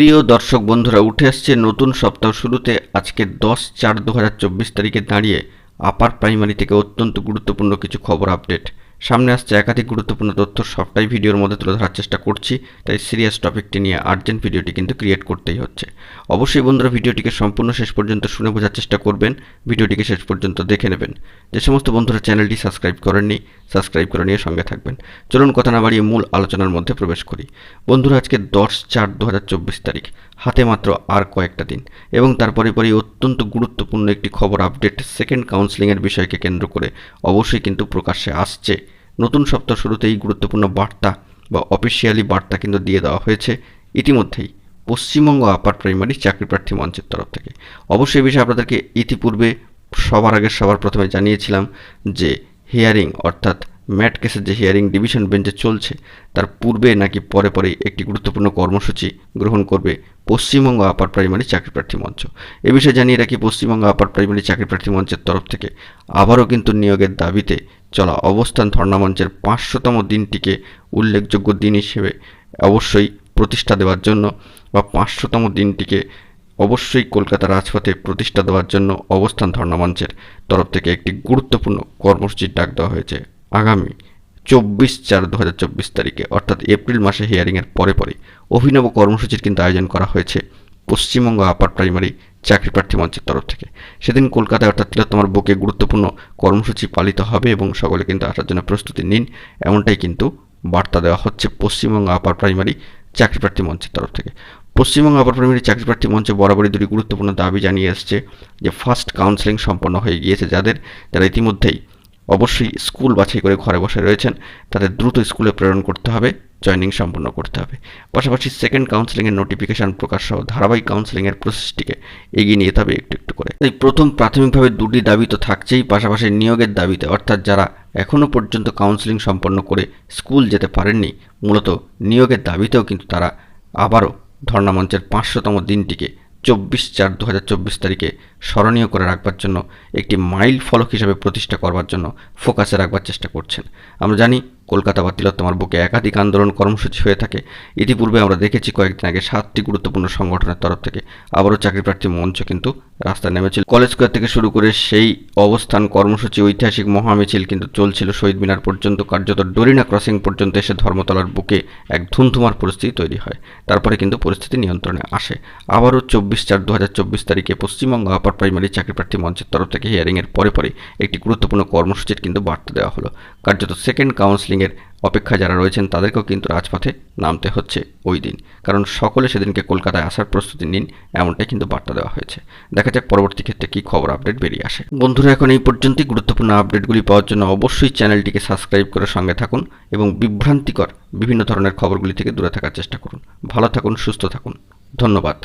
প্রিয় দর্শক বন্ধুরা, উঠে আসছে নতুন সপ্তাহ শুরুতে। আজকে দশ চার দু তারিখে দাঁড়িয়ে আপার প্রাইমারি থেকে অত্যন্ত গুরুত্বপূর্ণ কিছু খবর আপডেট। সামনে আসছে একাধিক গুরুত্বপূর্ণ তথ্য, সবটাই ভিডিওর মধ্যে তুলে ধরার চেষ্টা করছি, তাই সিরিয়াস টপিকটি নিয়ে আর্জেন্ট ভিডিওটি কিন্তু ক্রিয়েট করতেই হচ্ছে। অবশ্যই বন্ধুরা ভিডিওটিকে সম্পূর্ণ শেষ পর্যন্ত শুনে বোঝার চেষ্টা করবেন, ভিডিওটিকে শেষ পর্যন্ত দেখে নেবেন। যে সমস্ত বন্ধুরা চ্যানেলটি সাবস্ক্রাইব করেননি সাবস্ক্রাইব করে নিয়ে সঙ্গে থাকবেন। চলুন কথা না বাড়িয়ে মূল আলোচনার মধ্যে প্রবেশ করি। বন্ধুরা, আজকে দশ চার দু তারিখ, হাতে মাত্র আর কয়েকটা দিন এবং তারপরে পরে অত্যন্ত গুরুত্বপূর্ণ একটি খবর আপডেট সেকেন্ড কাউন্সিলিংয়ের বিষয়কে কেন্দ্র করে অবশ্যই কিন্তু প্রকাশ্যে আসছে। নতুন সপ্তাহ শুরুতে এই গুরুত্বপূর্ণ বার্তা বা অফিসিয়ালি বার্তা কিন্তু দিয়ে দেওয়া হয়েছে। ইতিমধ্যেই পশ্চিমবঙ্গ আপার প্রাইমারি চাকরি প্রার্থী মঞ্চের তরফ থেকে। অবশ্যই এই বিষয়ে আপনাদেরকে ইতিপূর্বে সবার আগে সবার প্রথমে জানিয়েছিলাম যে হিয়ারিং অর্থাৎ ম্যাট কেসের যে হিয়ারিং ডিভিশন বেঞ্চে চলছে, তার পূর্বে নাকি পরে পরে একটি গুরুত্বপূর্ণ কর্মসূচি গ্রহণ করবে পশ্চিমবঙ্গ আপার প্রাইমারি চাকরি প্রার্থী মঞ্চ। এ বিষয়ে জানিয়ে রাখি, পশ্চিমবঙ্গ আপার প্রাইমারি চাকরি প্রার্থী মঞ্চের তরফ থেকে আবারও কিন্তু নিয়োগের দাবিতে চলা অবস্থান ধর্ণা মঞ্চের পাঁচশোতম দিনটিকে উল্লেখযোগ্য দিন হিসেবে অবশ্যই প্রতিষ্ঠা দেওয়ার জন্য বা পাঁচশোতম দিনটিকে অবশ্যই কলকাতা রাজপথে প্রতিষ্ঠা দেওয়ার জন্য অবস্থান ধর্ণা মঞ্চের তরফ থেকে একটি গুরুত্বপূর্ণ কর্মসূচির ডাক দেওয়া হয়েছে। আগামী চব্বিশ চার দু হাজার চব্বিশ তারিখে, অর্থাৎ এপ্রিল মাসে হিয়ারিংয়ের পরে পরে অভিনব কর্মসূচির কিন্তু আয়োজন করা হয়েছে। পশ্চিমবঙ্গ আপার প্রাইমারি চাকরি প্রার্থী মঞ্চের তরফ থেকে। সেদিন কলকাতায় অর্থাৎ তিলোত্তমার বুকে গুরুত্বপূর্ণ কর্মসূচি পালিত হবে এবং সকলে কিন্তু আসার জন্য প্রস্তুতি নিন। এমনটাই কিন্তু বার্তা দেওয়া হচ্ছে পশ্চিমবঙ্গ আপার প্রাইমারি চাকরি প্রার্থী মঞ্চের তরফ থেকে। পশ্চিমবঙ্গ আপার প্রাইমারি চাকরি প্রার্থী মঞ্চে বরাবরই দুটি গুরুত্বপূর্ণ দাবি জানিয়ে আসছে যে ফার্স্ট কাউন্সেলিং সম্পন্ন হয়ে গিয়েছে যাদের। যারা ইতিমধ্যেই অবশ্যই স্কুল বাছাই করে ঘরে বসে রয়েছেন, তাদের দ্রুত স্কুলে প্রেরণ করতে হবে। জয়নিং সম্পন্ন করতে হবে। পাশাপাশি সেকেন্ড কাউন্সেলিংয়ের নোটিফিকেশান প্রকাশ সহ ধারাবাহিক কাউন্সেলিংয়ের প্রসেসটিকে এগিয়ে নিয়ে যেতে হবে একটু একটু করে। তাই প্রথম প্রাথমিকভাবে দুটি দাবি তো থাকছেই, পাশাপাশি নিয়োগের দাবিতে। অর্থাৎ যারা এখনও পর্যন্ত কাউন্সেলিং সম্পন্ন করে স্কুল যেতে পারেননি, মূলত নিয়োগের দাবিতেও কিন্তু তারা আবারও ধর্ণা মঞ্চের পাঁচশোতম দিনটিকে চব্বিশ চার দু তারিখে স্মরণীয় করে রাখবার জন্য একটি মাইল ফলক হিসাবে প্রতিষ্ঠা করবার জন্য ফোকাসে রাখবার চেষ্টা করছেন। আমরা জানি কলকাতা বা তিলোত্তমার বুকে একাধিক আন্দোলন কর্মসূচি হয়ে থাকে। ইতিপূর্বে আমরা দেখেছি কয়েকদিন আগে সাতটি গুরুত্বপূর্ণ সংগঠনের তরফ থেকে আবারও চাকরি প্রার্থী মঞ্চ কিন্তু রাস্তায় নেমেছিল। কলেজ স্কোয়ার থেকে শুরু করে সেই অবস্থান, কর্মসূচি, ঐতিহাসিক মহামিছিল কিন্তু চলছিল। শহীদ মিনার পর্যন্ত, কার্যত ডরিনা ক্রসিং পর্যন্ত এসে ধর্মতলার বুকে এক ধুমধুমার পরিস্থিতি তৈরি হয়। তারপরে কিন্তু পরিস্থিতি নিয়ন্ত্রণে আসে। আবারও চব্বিশ চার দু তারিখে পশ্চিমবঙ্গ আপার প্রাইমারি চাকরি প্রার্থী মঞ্চের তরফ থেকে হিয়ারিংয়ের পরে পরে একটি গুরুত্বপূর্ণ কর্মসূচির কিন্তু বার্তা দেওয়া হলো। কার্যত সেকেন্ড কাউন্সিলিংয়ের অপেক্ষায় যারা রয়েছেন, তাদেরকেও কিন্তু রাজপথে নামতে হচ্ছে ওই দিন। কারণ সকলে সেদিনকে কলকাতায় আসার প্রস্তুতি নিন, এমনটাই কিন্তু বার্তা দেওয়া হয়েছে। দেখা যাক পরবর্তী ক্ষেত্রে কী খবর আপডেট বেরিয়ে আসে। বন্ধুরা, এখন এই পর্যন্তই। গুরুত্বপূর্ণ আপডেটগুলি পাওয়ার জন্য অবশ্যই চ্যানেলটিকে সাবস্ক্রাইব করে সঙ্গে থাকুন এবং বিভ্রান্তিকর বিভিন্ন ধরনের খবরগুলি থেকে দূরে থাকার চেষ্টা করুন। ভালো থাকুন, সুস্থ থাকুন। ধন্যবাদ।